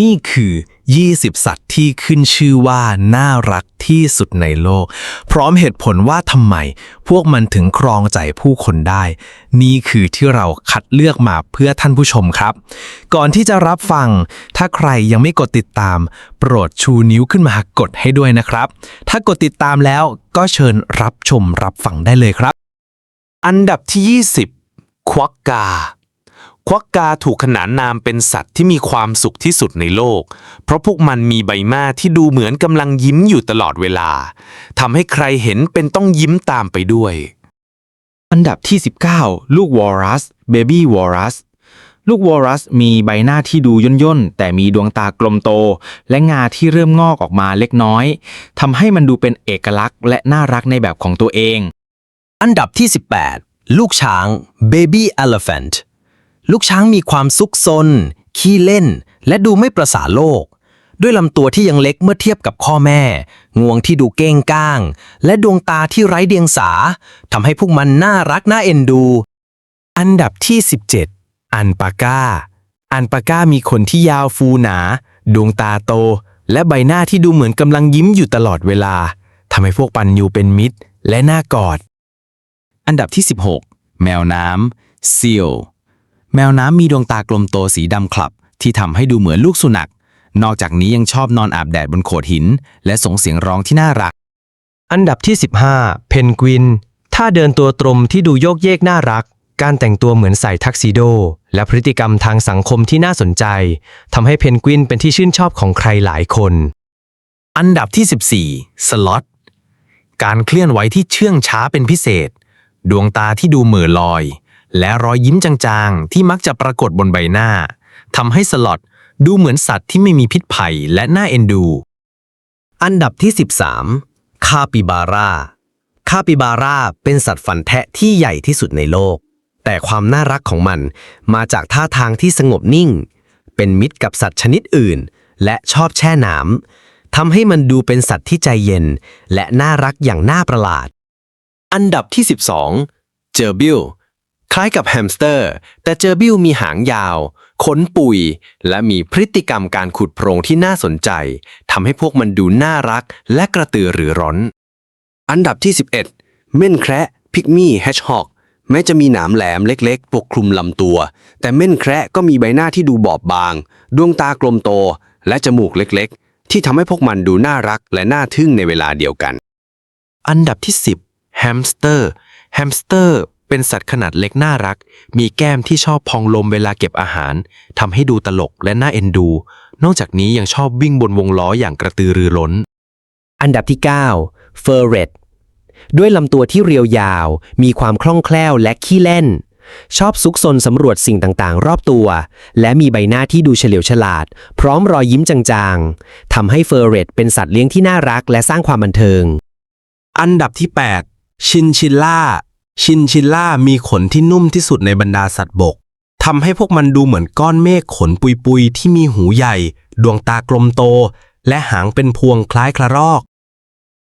นี่คือ 20 สัตว์ที่ขึ้นชื่อว่าน่ารักที่สุดในโลก พร้อมเหตุผลว่าทำไม พวกมันถึงครองใจผู้คนได้ นี่คือที่เราคัดเลือกมาเพื่อท่านผู้ชมครับ ก่อนที่จะรับฟัง ถ้าใครยังไม่กดติดตาม โปรดชูนิ้วขึ้นมากดให้ด้วยนะครับ ถ้ากดติดตามแล้วก็เชิญรับชมรับฟังได้เลยครับ อันดับที่ 20 ควักกา ควักกาถูกขนานนามเป็นสัตว์ที่มีความสุขที่สุดในโลก เพราะพวกมันมีใบหน้าที่ดูเหมือนกำลังยิ้มอยู่ตลอดเวลาทำให้ใครเห็นเป็นต้องยิ้มตามไปด้วย อันดับที่ 19 ลูกวอรัสเบบี้วอรัสลูกวอรัสมีใบหน้าที่ดูย่นย่นๆแต่มีดวงตากลมโต และงาที่เริ่มงอกออกมาเล็กน้อยทำให้มันดูเป็นเอกลักษณ์และน่ารักในแบบของตัวเอง อันดับที่ 18 ลูกช้าง Baby Elephant ลูกช้างมีความซุกซน ขี้เล่น และดูไม่ประสาโลก ด้วยลำตัวที่ยังเล็กเมื่อเทียบกับข้อแม่ งวงที่ดูเก้งก้าง และดวงตาที่ไร้เดียงสาทำให้พวกมันน่ารักน่าเอ็นดู อันดับที่ 17 อันปาก้า อันปาก้ามีขนที่ยาวฟูหนา ดวงตาโต และใบหน้าที่ดูเหมือนกำลังยิ้มอยู่ตลอดเวลาทำให้พวกปันยูเป็นมิตร และน่ากอด อันดับที่ 16 แมวน้ำซีล แมวน้ำมีดวงตากลมโตสีดำคลับ ที่ทำให้ดูเหมือนลูกสุนัข นอกจากนี้ยังชอบนอนอาบแดดบนโขดหิน และส่งเสียงร้องที่น่ารัก อันดับที่ 15 เพนกวิน ถ้าเดินตัวตรงที่ดูโยกเยกน่ารัก การแต่งตัวเหมือนใส่ทักซิโด และพฤติกรรมทางสังคมที่น่าสนใจทำให้เพนกวินเป็นที่ชื่นชอบของใครหลายคน อันดับที่ 14 สล็อต การเคลื่อนไหวที่เชื่องช้าเป็นพิเศษ ดวงตาที่ดูเหม่อลอย และรอยยิ้มจางๆ ที่มักจะปรากฏบนใบหน้าทำให้สล็อตดูเหมือนสัตว์ที่ไม่มีพิษภัยและน่าเอ็นดู อันดับที่ 13 คาปิบาร่า คาปิบาร่าเป็นสัตว์ฟันแทะที่ใหญ่ที่สุดในโลก แต่ความน่ารักของมันมาจากท่าทางที่สงบนิ่ง เป็นมิตรกับสัตว์ชนิดอื่น และชอบแช่น้ำทำให้มันดูเป็นสัตว์ที่ใจเย็น และน่ารักอย่างน่าประหลาด อันดับที่ 12 เจอบิล คล้ายกับแฮมสเตอร์ แต่เจอบิลมีหางยาว ขนปุย และมีพฤติกรรมการขุดโพรงที่น่าสนใจทำให้พวกมันดูน่ารักและกระตือรือร้น อันดับที่ 11 เม่นแคระพิกมี่แฮชฮอกแม้จะมีหนามแหลมเล็กๆ ปกคลุมลำตัว แต่เม่นแคระก็มีใบหน้าที่ดูบอบบาง ดวงตากลมโต และจมูกเล็กๆ ที่ทำให้พวกมันดูน่ารักและน่าทึ่งในเวลาเดียวกัน อันดับที่ 10 แฮมสเตอร์ แฮมสเตอร์ เป็นสัตว์ขนาดเล็กน่ารัก มีแก้มที่ชอบพองลมเวลาเก็บอาหารทำให้ดูตลกและน่าเอ็นดู นอกจากนี้ยังชอบวิ่งบนวงล้ออย่างกระตือรือร้น อันดับที่9เฟอร์เรตด้วยลำตัวที่เรียวยาว มีความคล่องแคล่วและขี้เล่น ชอบซุกซนสำรวจสิ่งต่างๆ รอบตัว และมีใบหน้าที่ดูเฉลียวฉลาด พร้อมรอยยิ้มจางๆทำให้เฟอร์เรตเป็นสัตว์เลี้ยงที่น่ารักและสร้างความบันเทิง อันดับที่ 8 ชินชิลล่า ชินชิลล่ามีขนที่นุ่มที่สุดในบรรดาสัตว์บกทำให้พวกมันดูเหมือนก้อนเมฆขนปุยๆ ที่มีหูใหญ่ ดวงตากลมโต และหางเป็นพวงคล้ายกระรอก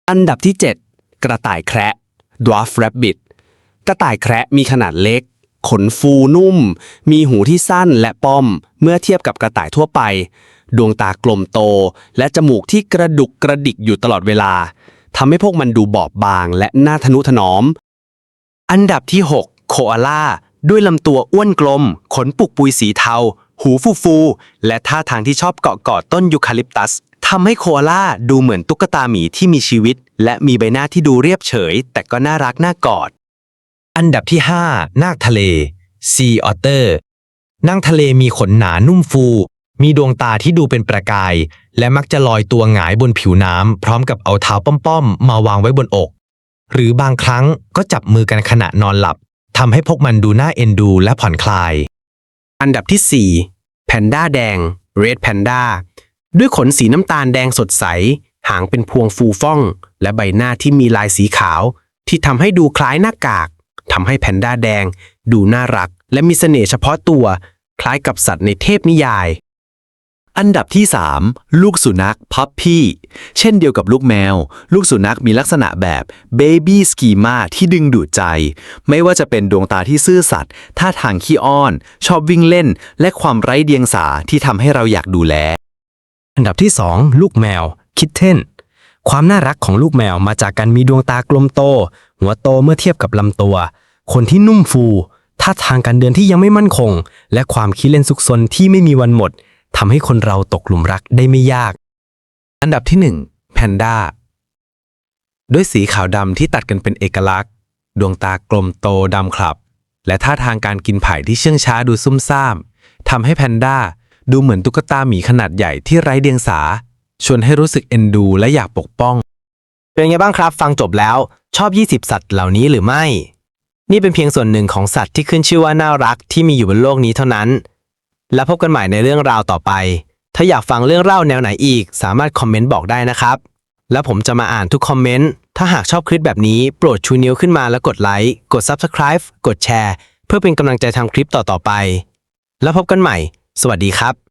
อันดับที่ 7 กระต่ายแคระ Dwarf Rabbit กระต่ายแคระมีขนาดเล็ก ขนฟูนุ่ม มีหูที่สั้นและป้อม เมื่อเทียบกับกระต่ายทั่วไป ดวงตากลมโต และจมูกที่กระดุกกระดิกอยู่ตลอดเวลาทำให้พวกมันดูบอบบางและน่าทนุถนอม อันดับที่ 6 โคอาล่า ด้วยลำตัวอ้วนกลม ขนปุกปุยสีเทา หูฟูฟู และท่าทางที่ชอบเกาะกอดต้นยูคาลิปตัสทำให้โคอาล่าดูเหมือนตุ๊กตาหมีที่มีชีวิต และมีใบหน้าที่ดูเรียบเฉย แต่ก็น่ารักน่ากอด อันดับที่ 5 นาคทะเล Sea Otter นางทะเลมีขนหนานุ่มฟู มีดวงตาที่ดูเป็นประกาย และมักจะลอยตัวหงายบนผิวน้ำพร้อมกับเอาเท้าป้อมๆมาวางไว้บนอก หรือบางครั้งก็จับมือกันขณะนอนหลับทำให้พวกมันดูน่าเอ็นดูและผ่อนคลาย อันดับที่ 4 แพนด้าแดง Red Panda ด้วยขนสีน้ำตาลแดงสดใส หางเป็นพวงฟูฟ่อง และใบหน้าที่มีลายสีขาว ที่ทำให้ดูคล้ายหน้ากากทำให้แพนด้าแดง ดูน่ารัก และมีเสน่ห์เฉพาะตัว คล้ายกับสัตว์ในเทพนิยาย อันดับที่ 3 ลูกสุนัขพับพี่เช่นเดียวกับลูกแมว ลูกสุนัขมีลักษณะแบบเบบี้สกีมาที่ดึงดูดใจ ไม่ว่าจะเป็นดวงตาที่ซื่อสัตย์ท่าทางขี้อ้อน ชอบวิ่งเล่น และความไร้เดียงสาที่ทำให้เราอยากดูแล อันดับที่ 2 ลูกแมว คิดเทนความน่ารักของลูกแมวมาจากการมีดวงตากลมโต หัวโตเมื่อเทียบกับลำตัว คนที่นุ่มฟูท่าทางการเดินที่ยังไม่มั่นคง และความคิดเล่นซุกซนที่ไม่มีวันหมด ทำให้คนเราตกหลุมรักได้ไม่ยาก อันดับที่ 1 แพนด้า ด้วยสีขาวดำที่ตัดกันเป็นเอกลักษณ์ ดวงตากลมโตดำคลับ และท่าทางการกินไผ่ที่เชื่องช้าดูซุ่มซ่ามทำให้แพนด้าดูเหมือนตุ๊กตาหมีขนาดใหญ่ที่ไร้เดียงสา ชวนให้รู้สึกเอ็นดูและอยากปกป้อง เป็นไงบ้างครับ ฟังจบแล้วชอบ 20 สัตว์เหล่านี้หรือไม่ นี่เป็นเพียงส่วนหนึ่งของสัตว์ที่ขึ้นชื่อว่าน่ารักที่มีอยู่บนโลกนี้เท่านั้น แล้วพบกันใหม่ในเรื่องราวต่อไป ถ้าอยากฟังเรื่องเล่าแนวไหนอีก สามารถคอมเมนต์บอกได้นะครับ แล้วผมจะมาอ่านทุกคอมเมนต์ ถ้าหากชอบคลิปแบบนี้โปรดชูนิ้วขึ้นมาแล้วกดไลค์ กด Subscribe กดแชร์ เพื่อเป็นกำลังใจทำคลิปต่อๆไป แล้วพบกันใหม่ สวัสดีครับ